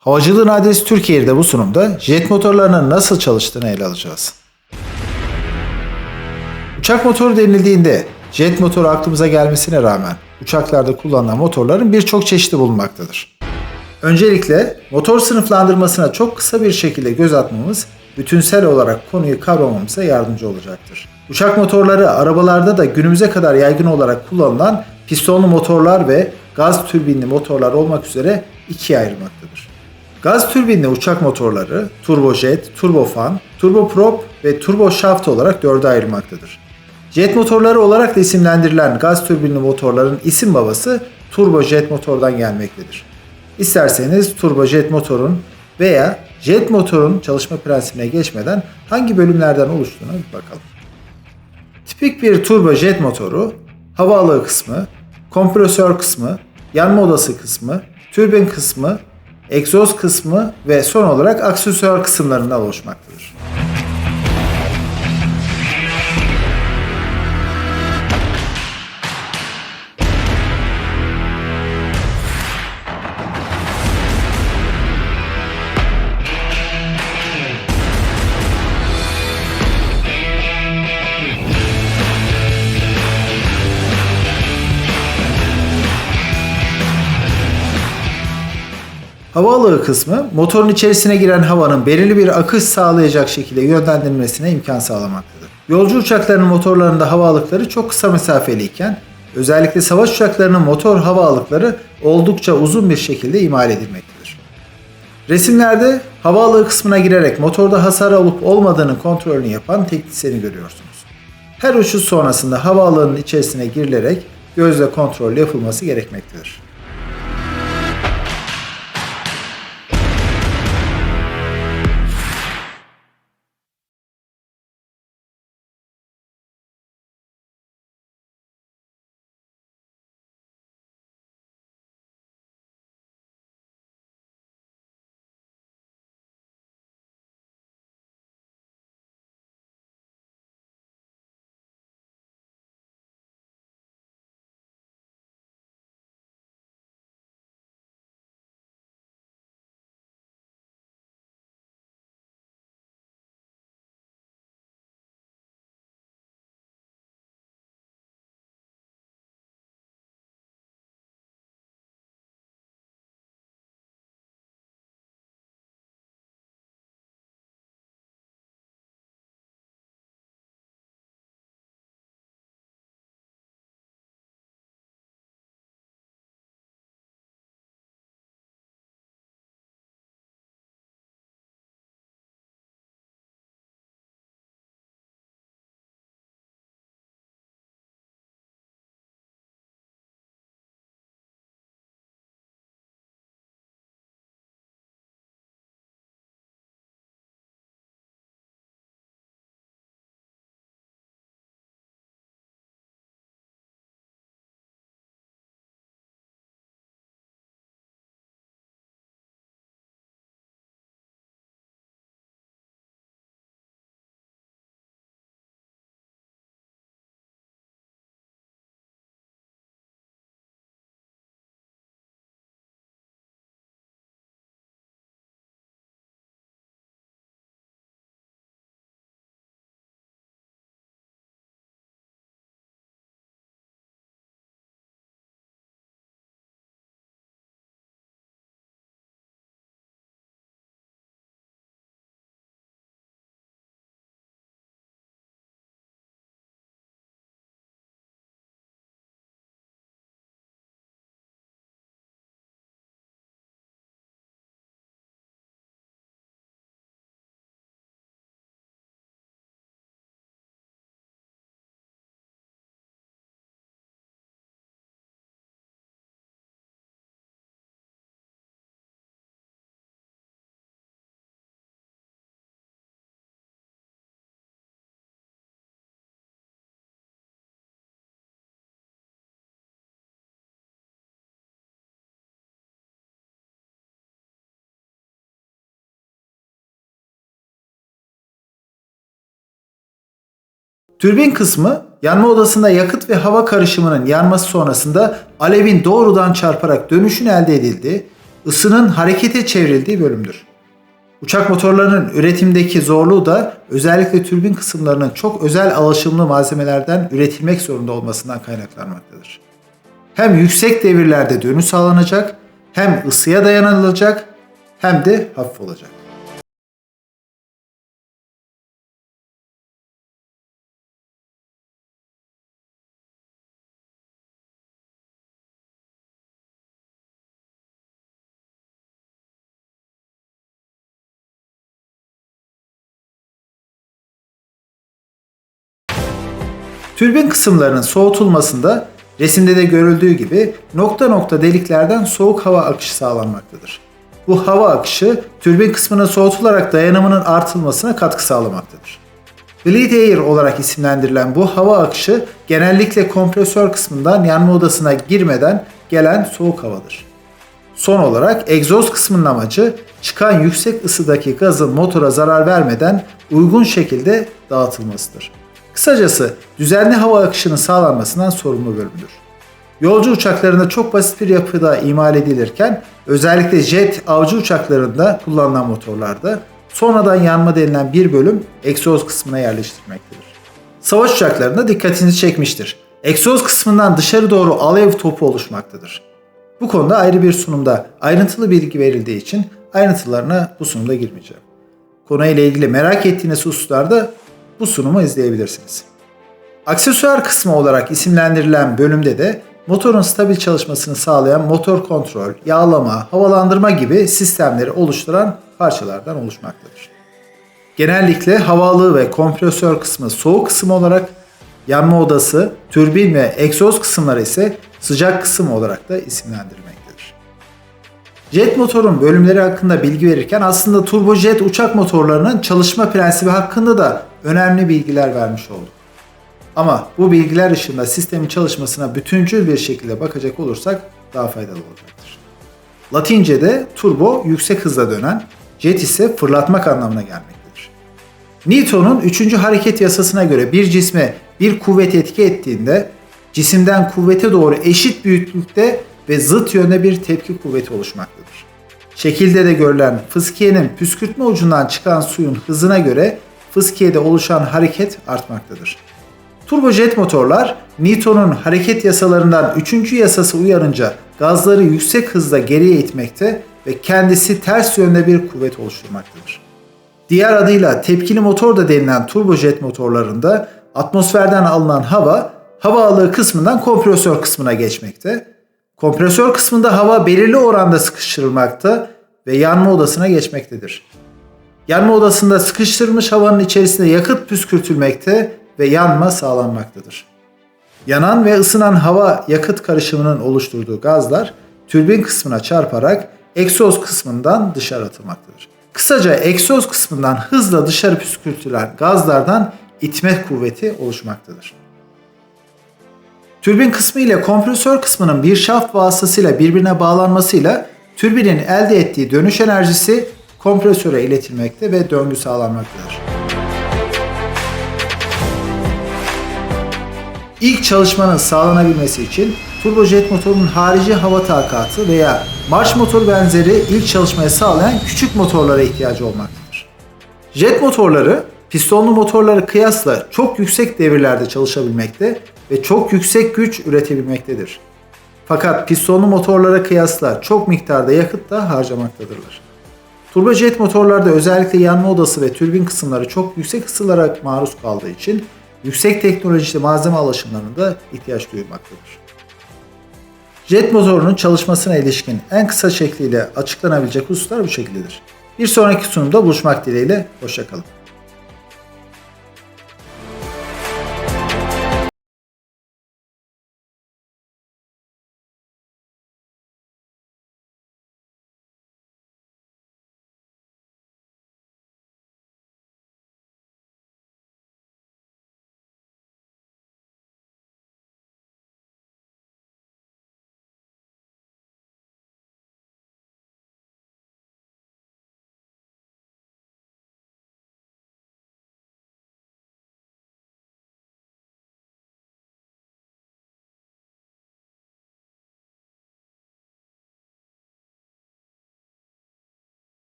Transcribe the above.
Havacılığın adresi Türkiye'de bu sunumda jet motorlarının nasıl çalıştığını ele alacağız. Uçak motoru denildiğinde jet motoru aklımıza gelmesine rağmen uçaklarda kullanılan motorların birçok çeşidi bulunmaktadır. Öncelikle motor sınıflandırmasına çok kısa bir şekilde göz atmamız bütünsel olarak konuyu kavramamıza yardımcı olacaktır. Uçak motorları arabalarda da günümüze kadar yaygın olarak kullanılan pistonlu motorlar ve gaz türbinli motorlar olmak üzere ikiye ayrılmaktadır. Gaz türbinli uçak motorları turbojet, turbofan, turboprop ve turboşaft olarak dörde ayrılmaktadır. Jet motorları olarak da isimlendirilen gaz türbinli motorların isim babası turbojet motordan gelmektedir. İsterseniz turbojet motorun veya jet motorun çalışma prensibine geçmeden hangi bölümlerden oluştuğuna bir bakalım. Tipik bir turbojet motoru hava alığı kısmı, kompresör kısmı, yanma odası kısmı, türbin kısmı, egzoz kısmı ve son olarak aksesuar kısımlarından oluşmaktadır. Hava alığı kısmı motorun içerisine giren havanın belirli bir akış sağlayacak şekilde yönlendirilmesine imkan sağlamaktadır. Yolcu uçaklarının motorlarında hava alıkları çok kısa mesafeliyken özellikle savaş uçaklarının motor hava alıkları oldukça uzun bir şekilde imal edilmektedir. Resimlerde hava alığı kısmına girerek motorda hasar olup olmadığının kontrolünü yapan teknisyeni görüyorsunuz. Her uçuş sonrasında hava alığının içerisine girilerek gözle kontrol yapılması gerekmektedir. Türbin kısmı yanma odasında yakıt ve hava karışımının yanması sonrasında alevin doğrudan çarparak dönüşün elde edildiği ısının harekete çevrildiği bölümdür. Uçak motorlarının üretimdeki zorluğu da özellikle türbin kısımlarının çok özel alaşımlı malzemelerden üretilmek zorunda olmasından kaynaklanmaktadır. Hem yüksek devirlerde dönüş sağlanacak, hem ısıya dayanılacak, hem de hafif olacak. Türbin kısımlarının soğutulmasında resimde de görüldüğü gibi nokta nokta deliklerden soğuk hava akışı sağlanmaktadır. Bu hava akışı türbin kısmının soğutularak dayanımının artılmasına katkı sağlamaktadır. Bleed air olarak isimlendirilen bu hava akışı genellikle kompresör kısmından yanma odasına girmeden gelen soğuk havadır. Son olarak egzoz kısmının amacı çıkan yüksek ısıdaki gazın motora zarar vermeden uygun şekilde dağıtılmasıdır. Kısacası düzenli hava akışının sağlanmasından sorumlu bölümdür. Yolcu uçaklarında çok basit bir yapıda imal edilirken özellikle jet avcı uçaklarında kullanılan motorlarda sonradan yanma denilen bir bölüm egzoz kısmına yerleştirmektedir. Savaş uçaklarında dikkatinizi çekmiştir. Egzoz kısmından dışarı doğru alev topu oluşmaktadır. Bu konuda ayrı bir sunumda ayrıntılı bilgi verildiği için ayrıntılarına bu sunumda girmeyeceğim. Konuyla ilgili merak ettiğiniz hususlarda bu sunumu izleyebilirsiniz. Aksesuar kısmı olarak isimlendirilen bölümde de motorun stabil çalışmasını sağlayan motor kontrol, yağlama, havalandırma gibi sistemleri oluşturan parçalardan oluşmaktadır. Genellikle havalı ve kompresör kısmı soğuk kısım olarak, yanma odası, türbin ve egzoz kısımları ise sıcak kısım olarak da isimlendirilmektedir. Jet motorun bölümleri hakkında bilgi verirken aslında turbojet uçak motorlarının çalışma prensibi hakkında da önemli bilgiler vermiş olduk. Ama bu bilgiler ışığında sistemin çalışmasına bütüncül bir şekilde bakacak olursak daha faydalı olacaktır. Latince'de turbo yüksek hızla dönen, jet ise fırlatmak anlamına gelmektedir. Newton'un 3. hareket yasasına göre bir cisme bir kuvvet etki ettiğinde cisimden kuvvete doğru eşit büyüklükte ve zıt yönde bir tepki kuvveti oluşmaktadır. Şekilde de görülen fıskiyenin püskürtme ucundan çıkan suyun hızına göre fıskiyede oluşan hareket artmaktadır. Turbojet motorlar Newton'un hareket yasalarından 3. yasası uyarınca gazları yüksek hızda geriye itmekte ve kendisi ters yönde bir kuvvet oluşturmaktadır. Diğer adıyla tepkili motor da denilen turbojet motorlarında atmosferden alınan hava hava alığı kısmından kompresör kısmına geçmekte. Kompresör kısmında hava belirli oranda sıkıştırılmakta ve yanma odasına geçmektedir. Yanma odasında sıkıştırılmış havanın içerisinde yakıt püskürtülmekte ve yanma sağlanmaktadır. Yanan ve ısınan hava yakıt karışımının oluşturduğu gazlar türbin kısmına çarparak egzoz kısmından dışarı atılmaktadır. Kısaca egzoz kısmından hızla dışarı püskürtülen gazlardan itme kuvveti oluşmaktadır. Türbin kısmı ile kompresör kısmının bir şaft vasıtasıyla birbirine bağlanmasıyla türbinin elde ettiği dönüş enerjisi kompresöre iletilmekte ve döngü sağlanmaktadır. İlk çalışmanın sağlanabilmesi için turbojet motorunun harici hava takatı veya marş motor benzeri ilk çalışmayı sağlayan küçük motorlara ihtiyacı olmaktadır. Jet motorları pistonlu motorlara kıyasla çok yüksek devirlerde çalışabilmekte ve çok yüksek güç üretebilmektedir. Fakat pistonlu motorlara kıyasla çok miktarda yakıt da harcamaktadırlar. Turbojet motorlarda özellikle yanma odası ve türbin kısımları çok yüksek ısılara maruz kaldığı için yüksek teknolojili malzeme alaşımlarında ihtiyaç duyulmaktadır. Jet motorunun çalışmasına ilişkin en kısa şekliyle açıklanabilecek hususlar bu şekildedir. Bir sonraki sunumda buluşmak dileğiyle, hoşçakalın.